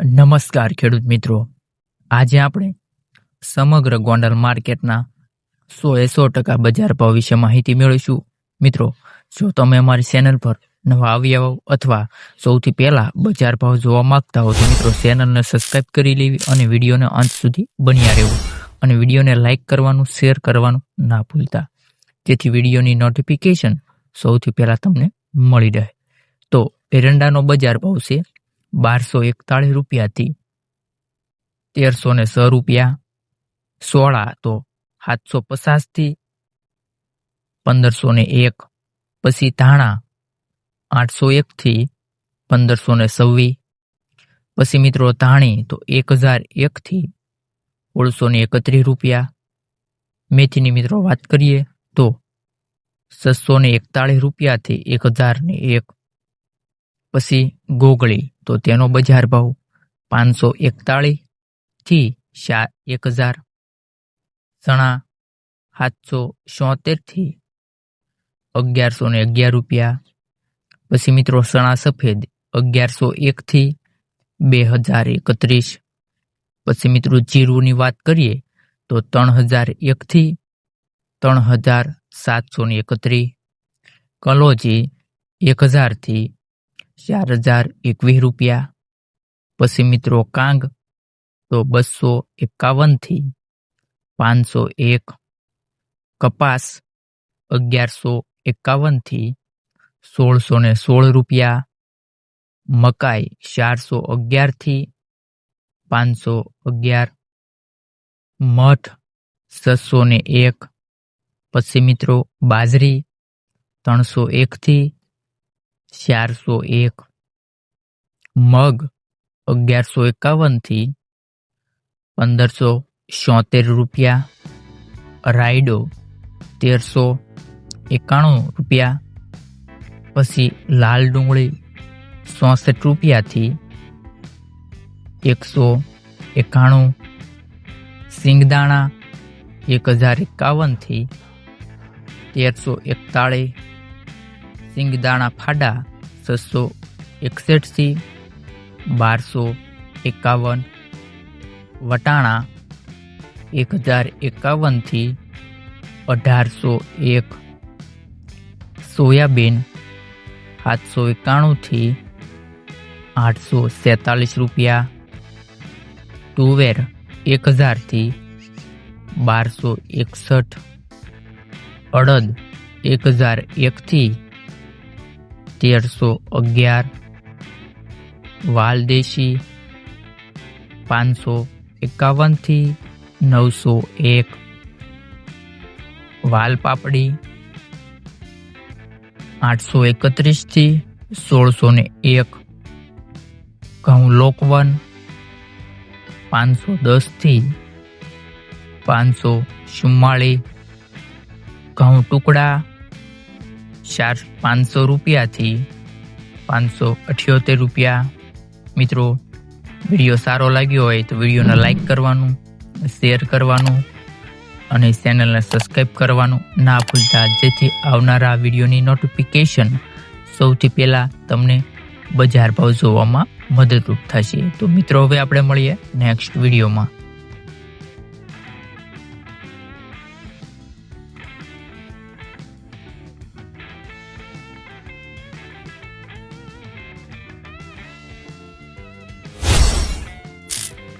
નમસ્કાર ખેડૂત મિત્રો. આજે આપણે સમગ્ર ગોંડલ માર્કેટના સો એ સો ટકા બજાર ભાવ વિશે માહિતી મેળવીશું. મિત્રો, જો તમે અમારી ચેનલ પર નવા આવ્યા હોવ અથવા સૌથી પહેલાં બજાર ભાવ જોવા માંગતા હો તો મિત્રો ચેનલને સબસ્ક્રાઈબ કરી લેવી અને વિડીયોને અંત સુધી બન્યા રહેવું. અને વિડીયોને લાઇક કરવાનું, શેર કરવાનું ના ભૂલતા. જેથી વિડીયોની નોટિફિકેશન સૌથી પહેલાં તમને મળી રહે. તો એરંડાનો બજાર ભાવ છે બારસો એકતાળીસ રૂપિયાથી. તેરસો ને સો રૂપિયા. સોળા તો સાતસો પચાસથી. પંદરસો ને એક, પછી ધાણા આઠસો એકથી. પંદરસો ને છવ્વીસ, પછી મિત્રો ધાણી તો એક હજાર એકથી. ઓળસો ને એકત્રીસ રૂપિયા. મેથીની મિત્રો વાત કરીએ તો છસો ને એકતાળીસ રૂપિયાથી એક હજાર ને એક, પછી ગોગળી તો તેનો બજાર ભાવ પાંચસો એકતાળીસથી શા એક હજાર. ચણા સાતસો છોતેરથી અગિયારસો ને અગિયાર રૂપિયા. પછી મિત્રો ચણા સફેદ અગિયારસો એકથી બે હજાર એકત્રીસ. પછી મિત્રો જીરુની વાત કરીએ તો ત્રણ હજાર એકથી ત્રણ હજાર સાતસો ને એકત્રીસ. કલોજી એક હજારથી ચાર હજાર એકવીસ રૂપિયા. પછી મિત્રો કાંગ, તો બસો એકાવનથી પાંચસો એક. કપાસ અગિયારસો એકાવનથી સોળસો ને સોળ રૂપિયા. મકાઈ ચારસો અગિયારથી પાંચસો અગિયાર. મઠ છસો ને એક. પછી મિત્રો બાજરી ત્રણસો એકથી ચારસો એક. મગ અગિયારસો એકાવનથી પંદરસો છોતેર રૂપિયા. રાયડો તેરસો એકાણું રૂપિયા. પછી લાલ ડુંગળી ચોસઠ રૂપિયાથી એકસો એકાણું. સિંગદાણા એક હજાર એકાવનથી તેરસો એકતાળીસ. સિંગદાણા ફાડા છસો એકસઠથી બારસો એકાવન, વટાણા એક હજાર એકાવનથી અઢારસો એક, સોયાબીન સાતસો એકાણુંથી આઠસો સેતાલીસ રૂપિયા, તુવેર એક હજારથી બારસો એકસઠ, અડદ એક હજાર એકથી તેરસો અગિયાર. વાલદેશી પાંચસો એકાવનથી નવસો એક. વાલપાપડી આઠસો એકત્રીસથી સોળસો ને એક. ઘઉં લોકવન પાંચસો દસથી પાંચસો ચુમ્માળીસ. ઘઉં ટુકડા ચાર પાંચસો રૂપિયાથી પાંચસો અઠ્યોતેર રૂપિયા. મિત્રો, વીડિયો સારો લાગ્યો હોય તો વિડીયોને લાઈક કરવાનું, શેર કરવાનું અને ચેનલને સબસ્ક્રાઈબ કરવાનું ના ભૂલતા, જેથી આવનારા વિડીયોની નોટિફિકેશન સૌથી પહેલાં તમને બજાર ભાવ જોવામાં મદદરૂપ થશે. તો મિત્રો, હવે આપણે મળીએ નેક્સ્ટ વિડીયોમાં.